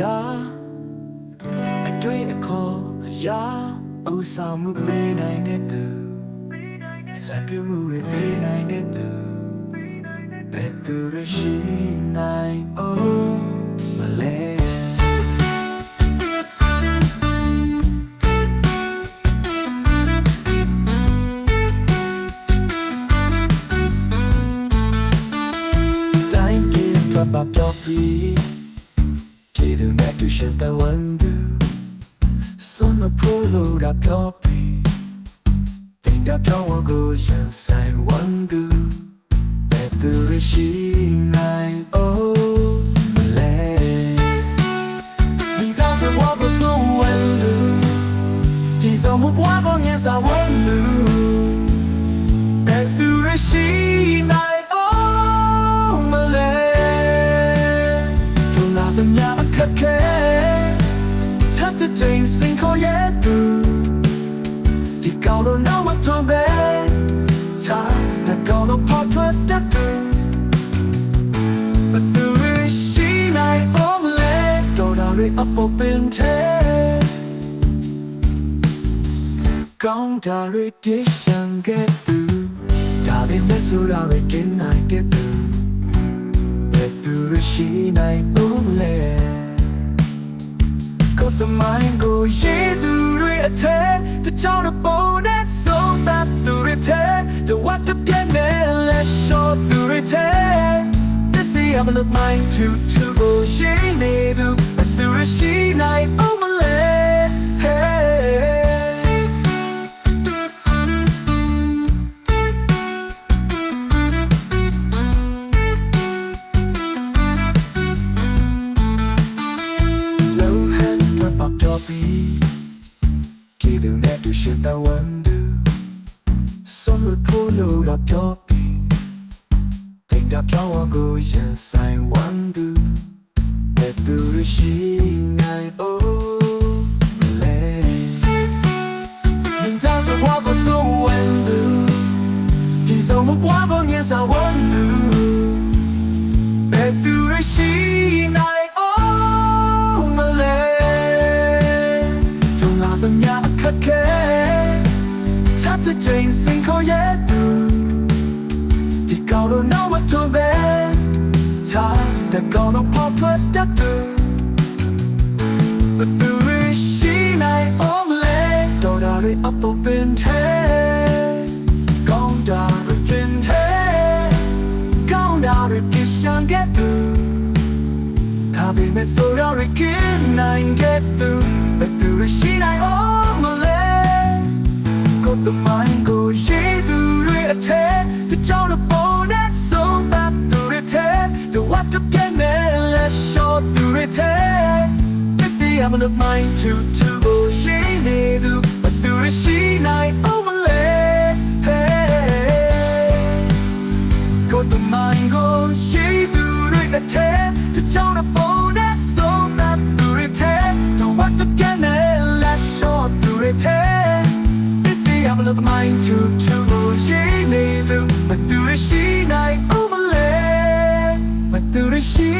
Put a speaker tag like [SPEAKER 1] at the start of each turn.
[SPEAKER 1] ရာအတွေ့အခေါ်အရာဥဆောင်မှုပေးနိုင်တဲ့သူစပ်ပြမှုတွေပေးနိုင်တဲ့သူဘယ်သူရရှိနိုင် oh မလဲတိုင်းပြေထွက်ပါပြောပြီးပြေ သူနဲ့တူရှင်တဲ့ဝန်သူစွန်မဖိုးလို့တာပြောပြီးတင်တာပြောင်းကိုရန်ဆိုင်ဝန်သူဘယ်သူရရှိနိုင် oh မလဲမိသားစုဘဝကိုဆုံးဝန်သူဒီဆုံးမှုဘဝကိုငင်းစာဝန်သူ Back to the she night oh Malay To love the nya akake Tap to change sing for yet do Di cao lo no ma to be Cha da cao lo pot to da do But to the she night oh Malay Do da re up open te ကောင်းတာတွေပြည့်စံခဲ့သူဒါပေမဲ့ဆိုတာတွေกินနိုင်ခဲ့သူဘယ်သူရရှိနိုင်လို့လဲ ကိုယ်တမိုင်းကိုရေးသူတွေအထက်တချောင်းတဲ့ပုံနဲ့ဆုံးသက်သူတွေထက်တဝတ်တပြည့်နဲ့လက်လျှော့သူတွေထက် This is I'm look mine to to နဲ့တူရှင်တဝန်သူဆုံးလို့ထိုးလို့တော့ပျော်ပြီးတင်တာပြောင်းအောင်ကိုရင်ဆိုင်ဝန်သူတဲ့သူရ Tabte Jane sin ko du De gav du nå at du ved Ta der går du på på der du Bet du er Kina i Åmele Du der er op på vind Gong der er vind ကောင်းတာတွေပြရှန်ခဲ့သူဒါပေမဲ့ဆိုရရကင်းနိုင်ခဲ့သူဘယ်သူရှိနိုင်အောင်မလဲကိုယ်တမိုင်းကိုရေးသူတွေအထက် တကြောင်တော့ပေါ်နဲ့ဆုံးသက်သူတွေထက်တဝတ်တပြည့်နဲ့လက်လျှော့သူတွေထက် This is I'm not mine to to go ရှိနေသူဘယ်သူရှိနို to to go ရှိနေသူမသူတွေရှိနိုင်ဦးမလဲမသူတွေရှိ